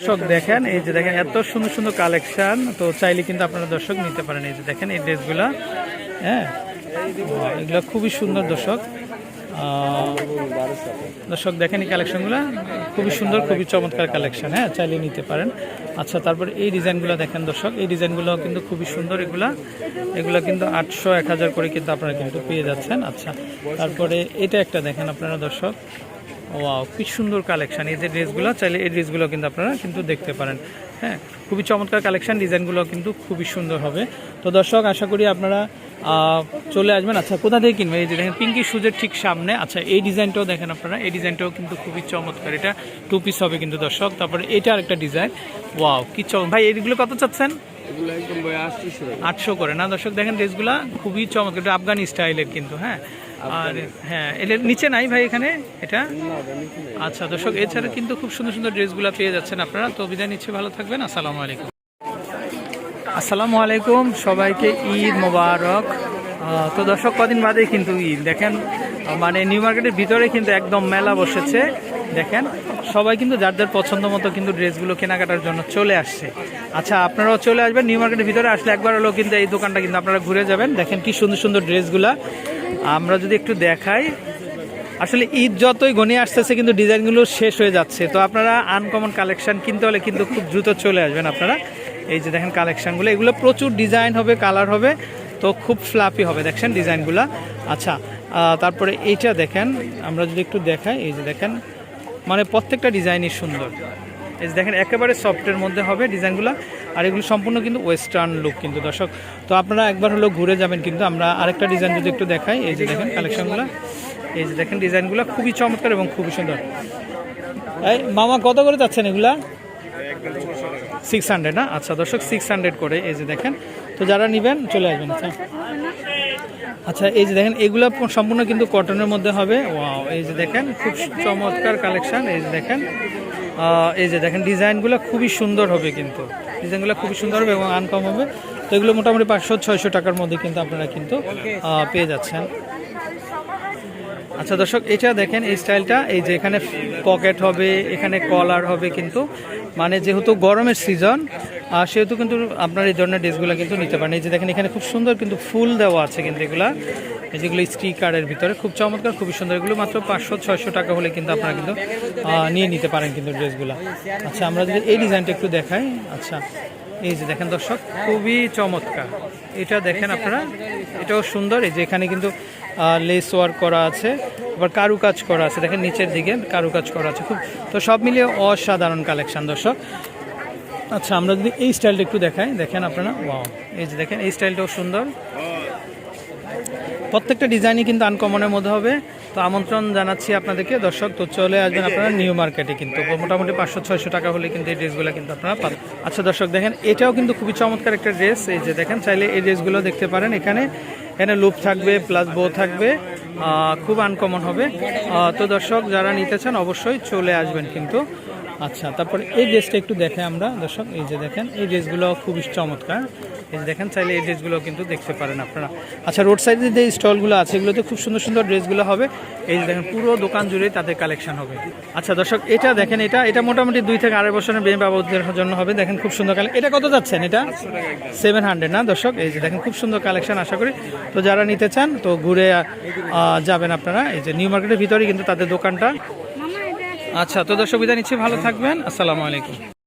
দর্শক দেখেন, এই যে দেখেন, এত সুন্দর সুন্দর কালেকশন। তো চাইলে কিন্তু আপনারা দর্শক নিতে পারেন। এই যে দেখেন, এই ড্রেসগুলো হ্যাঁ? এগুলো খুবই সুন্দর দর্শক। দর্শক দেখেন এই কালেকশনগুলো, খুবই সুন্দর, খুবই চমৎকার কালেকশন হ্যাঁ? চাইলে নিতে পারেন। আচ্ছা তারপর এই ডিজাইনগুলো দেখেন দর্শক। এই ডিজাইনগুলো কিন্তু খুবই সুন্দর এগুলা। এগুলো কিন্তু আটশো, এক হাজার করে কিন্তু আপনারা কিন্তু পেয়ে যাচ্ছেন। আচ্ছা তারপরে এটা একটা দেখেন আপনারা দর্শক। ওয়াও, কি সুন্দর কালেকশন এই যে ড্রেসগুলো, চাইলে এই ড্রেসগুলো কিন্তু আপনারা কিন্তু দেখতে পারেন। হ্যাঁ খুবই চমৎকার কালেকশন ডিজাইনগুলো কিন্তু খুবই সুন্দর হবে। তো দর্শক, আশা করি আপনারা চলে আসবেন। আচ্ছা কোথা থেকে কিনবেন? এই যে দেখেন, পিঙ্কি সুজের ঠিক সামনে। আচ্ছা এই ডিজাইনটাও দেখেন আপনারা। এই ডিজাইনটাও কিন্তু খুবই চমৎকার। এটা টু পিস হবে কিন্তু দর্শক। তারপরে এটা আরেকটা ডিজাইন ওয়াও, কি চম ভাই, এইগুলো কত চাচ্ছেন? আটশো করে। না দর্শক দেখেন ড্রেসগুলো খুবই চমৎকার। এটা আফগানি স্টাইলের কিন্তু হ্যাঁ? আর হ্যাঁ এর নিচে নাই ভাই এখানে? এটা? আচ্ছা দর্শক এছাড়া কিন্তু খুব সুন্দর সুন্দর ড্রেসগুলো পেয়ে যাচ্ছেন আপনারা। তো বিদায় নিচ্ছে ভালো থাকবেন। আসসালামু আলাইকুম। আসসালামু আলাইকুম সবাইকে ঈদ মোবারক। তো দর্শক কদিন বাদে কিন্তু ঈদ। দেখেন মানে নিউ মার্কেটের ভিতরে কিন্তু একদম মেলা বসেছে। দেখেন সবাই কিন্তু যার যার পছন্দ মতো কিন্তু ড্রেসগুলো কেনাকাটার জন্য চলে আসছে। আচ্ছা আপনারাও চলে আসবেন, নিউ মার্কেটের ভিতরে আসলে একবার হলেও কিন্তু এই দোকানটা কিন্তু আপনারা ঘুরে যাবেন। দেখেন কি সুন্দর সুন্দর ড্রেসগুলা। আমরা যদি একটু দেখাই, আসলে ঈদ যতই ঘনিয়ে আসতেছে কিন্তু ডিজাইনগুলো শেষ হয়ে যাচ্ছে। তো আপনারা আনকমন কালেকশন কিনতে হলে কিন্তু খুব দ্রুত চলে আসবেন আপনারা। এই যে দেখেন কালেকশানগুলো এগুলো প্রচুর ডিজাইন হবে কালার হবে, তো খুব ফ্লাপি হবে, দেখছেন ডিজাইনগুলো আচ্ছা তারপরে এইটা দেখেন, আমরা যদি একটু দেখাই, এই যে দেখেন মানে প্রত্যেকটা ডিজাইনই সুন্দর। এই দেখেন, একেবারে সফটের মধ্যে হবে ডিজাইনগুলো। আর এগুলো সম্পূর্ণ কিন্তু ওয়েস্টার্ন লুক কিন্তু, দর্শক। তো আপনারা একবার হলেও ঘুরে যাবেন কিন্তু, আমরা আরেকটা ডিজাইন যদি একটু দেখাই, এই যে দেখেন কালেকশনগুলো এই যে দেখেন, ডিজাইনগুলো খুবই চমৎকার এবং খুবই সুন্দর। এই মামা, কত করে যাচ্ছেন এগুলা? সিক্স হান্ড্রেড না? আচ্ছা দর্শক সিক্স হান্ড্রেড করে, এই যে দেখেন। তো যারা নেবেন, চলে আসবেন আচ্ছা। আচ্ছা এই যে দেখেন, এগুলো সম্পূর্ণ কিন্তু কটনের মধ্যে হবে। ওয়াও এই যে দেখেন, খুব চমৎকার কালেকশন এই যে দেখেন। এই যে দেখেন, ডিজাইনগুলো খুবই সুন্দর হবে কিন্তু। ডিজাইনগুলো খুবই সুন্দর হবে এবং আনকম হবে। তো এগুলো মোটামুটি পাঁচশো, ছয়শো টাকার মধ্যে কিন্তু আপনারা কিন্তু পেয়ে যাচ্ছেন। আচ্ছা দর্শক, এটা দেখেন, এই স্টাইলটা এই যে এখানে পকেট হবে, এখানে কলার হবে কিন্তু। মানে যেহেতু গরমের সিজন আর সেহেতু কিন্তু আপনার এই ধরনের ড্রেসগুলো কিন্তু নিতে পারেন। এই যে দেখেন, এখানে খুব সুন্দর কিন্তু ফুল দেওয়া আছে কিন্তু এগুলা। এই যেগুলো স্টিকারের ভিতরে খুব চমৎকার, খুবই সুন্দর। এগুলো মাত্র পাঁচশো, ছয়শো টাকা হলে কিন্তু আপনারা কিন্তু নিয়ে নিতে পারেন কিন্তু ড্রেসগুলো আচ্ছা আমরা যদি এই ডিজাইনটা একটু দেখাই। আচ্ছা এই যে দেখেন দর্শক, খুবই চমৎকার। এটা দেখেন আপনারা, এটাও সুন্দর। এই যে এখানে কিন্তু লেস ওয়ার্ক করা আছে, আবার কারুকাজ করা আছে। দেখেন নিচের দিকে কারুকাজ করা আছে, খুব তো সব মিলিয়ে অসাধারণ কালেকশান দর্শক। আচ্ছা আমরা যদি এই স্টাইলটা একটু দেখাই। দেখেন আপনারা ওয়াও এই যে দেখেন, এই স্টাইলটাও সুন্দর। প্রত্যেকটা ডিজাইনই কিন্তু আনকমনের মধ্যে হবে। তো আমন্ত্রণ জানাচ্ছি আপনাদেরকে। দর্শক তো চলে আসবেন আপনারা নিউ মার্কেটে কিন্তু। মোটামুটি পাঁচশো ছয়শো টাকা হলে কিন্তু এই ড্রেসগুলো কিন্তু আপনারা পাবেন। আচ্ছা দর্শক দেখেন এটাও কিন্তু খুবই চমৎকার একটা ড্রেস। এই যে দেখেন চাইলে এই ড্রেসগুলো দেখতে পারেন। এখানে এখানে লুপ থাকবে প্লাস বো থাকবে। খুব আনকমন হবে। তো দর্শক যারা নিতে চান অবশ্যই চলে আসবেন কিন্তু। আচ্ছা তারপরে এই ড্রেসটা একটু দেখে আমরা। দর্শক এই যে দেখেন এই ড্রেসগুলো খুবই চমৎকার। এই দেখেন, চাইলে এই ড্রেসগুলো কিন্তু দেখতে পারেন আপনারা। আচ্ছা রোড সাইডে যে স্টলগুলো আছে, এগুলোতে খুব সুন্দর সুন্দর ড্রেসগুলো হবে। এই দেখেন, পুরো দোকান জুড়েই তাদের কালেকশন হবে। আচ্ছা দর্শক, এটা দেখেন, এটা এটা মোটামুটি দুই থেকে আড়াই বছরের মেয়ে বাবুদের জন্য হবে। দেখেন, খুব সুন্দর কালেকশন এটা কত যাচ্ছেন এটা? সেভেন হান্ড্রেড না দর্শক? এই যে দেখেন, খুব সুন্দর কালেকশন আশা করি। তো যারা নিতে চান, তো ঘুরে যাবেন আপনারা। এই যে নিউ মার্কেটের ভিতরেই কিন্তু তাদের দোকানটা। আচ্ছা তো দর্শক, বিদায় নিচ্ছি। ভালো থাকবেন। আসসালামু আলাইকুম।